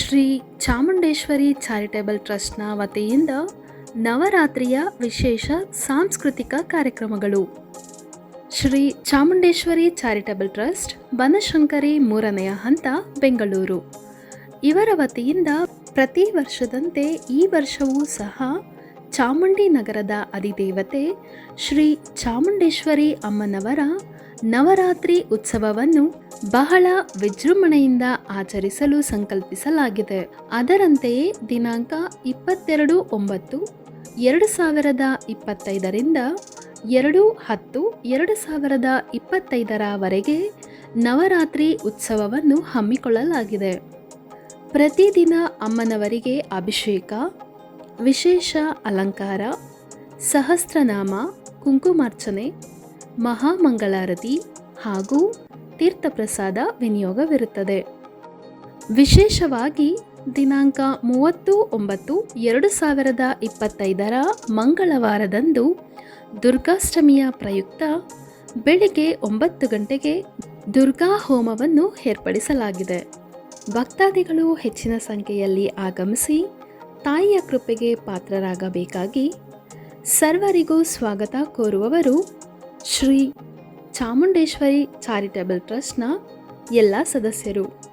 Shri Chamundeshwari charitable ಟ್ರಸ್ಟ್ನ ವತಿಯಿಂದ ನವರಾತ್ರಿಯ ವಿಶೇಷ ಸಾಂಸ್ಕೃತಿಕ ಕಾರ್ಯಕ್ರಮಗಳು. ಶ್ರೀ ಚಾಮುಂಡೇಶ್ವರಿ ಚಾರಿಟೇಬಲ್ ಟ್ರಸ್ಟ್ ಬನಶಂಕರಿ ಮೂರನೆಯ ಹಂತ, ಬೆಂಗಳೂರು. ಇವರ ವತಿಯಿಂದ ಪ್ರತಿ ವರ್ಷದಂತೆ ಈ ವರ್ಷವೂ ಸಹ ಚಾಮುಂಡಿ ನಗರದ ಅಧಿದೇವತೆ ಶ್ರೀ ಚಾಮುಂಡೇಶ್ವರಿ ಅಮ್ಮನವರ ನವರಾತ್ರಿ ಉತ್ಸವವನ್ನು ಬಹಳ ವಿಜೃಂಭಣೆಯಿಂದ ಆಚರಿಸಲು ಸಂಕಲ್ಪಿಸಲಾಗಿದೆ. ಅದರಂತೆಯೇ ದಿನಾಂಕ ಇಪ್ಪತ್ತೆರಡು ಒಂಬತ್ತು, ಎರಡು ಸಾವಿರದ ಇಪ್ಪತ್ತೈದರಿಂದ ಎರಡು ಹತ್ತು, ಎರಡು ಸಾವಿರದ ಇಪ್ಪತ್ತೈದರವರೆಗೆ ನವರಾತ್ರಿ ಉತ್ಸವವನ್ನು ಹಮ್ಮಿಕೊಳ್ಳಲಾಗಿದೆ. ಪ್ರತಿದಿನ ಅಮ್ಮನವರಿಗೆ ಅಭಿಷೇಕ, ವಿಶೇಷ ಅಲಂಕಾರ, ಸಹಸ್ರನಾಮ, ಕುಂಕುಮಾರ್ಚನೆ ಮಹಾಮಂಗಳಾರತಿ ಹಾಗೂ ತೀರ್ಥಪ್ರಸಾದ ವಿನಿಯೋಗವಿರುತ್ತದೆ. ವಿಶೇಷವಾಗಿ ದಿನಾಂಕ ಮೂವತ್ತು, ಒಂಬತ್ತು, ಎರಡು ಸಾವಿರದ ಇಪ್ಪತ್ತೈದರ ಮಂಗಳವಾರದಂದು ದುರ್ಗಾಷ್ಟಮಿಯ ಪ್ರಯುಕ್ತ ಬೆಳಿಗ್ಗೆ ಒಂಬತ್ತು ಗಂಟೆಗೆ ದುರ್ಗಾ ಹೋಮವನ್ನು ಏರ್ಪಡಿಸಲಾಗಿದೆ. ಭಕ್ತಾದಿಗಳು ಹೆಚ್ಚಿನ ಸಂಖ್ಯೆಯಲ್ಲಿ ಆಗಮಿಸಿ ತಾಯಿಯ ಕೃಪೆಗೆ ಪಾತ್ರರಾಗಬೇಕಾಗಿ ಸರ್ವರಿಗೂ ಸ್ವಾಗತ ಕೋರುವವರು ಶ್ರೀ ಚಾಮುಂಡೇಶ್ವರಿ ಚಾರಿಟೇಬಲ್ ಟ್ರಸ್ಟ್ನ ಎಲ್ಲ ಸದಸ್ಯರು.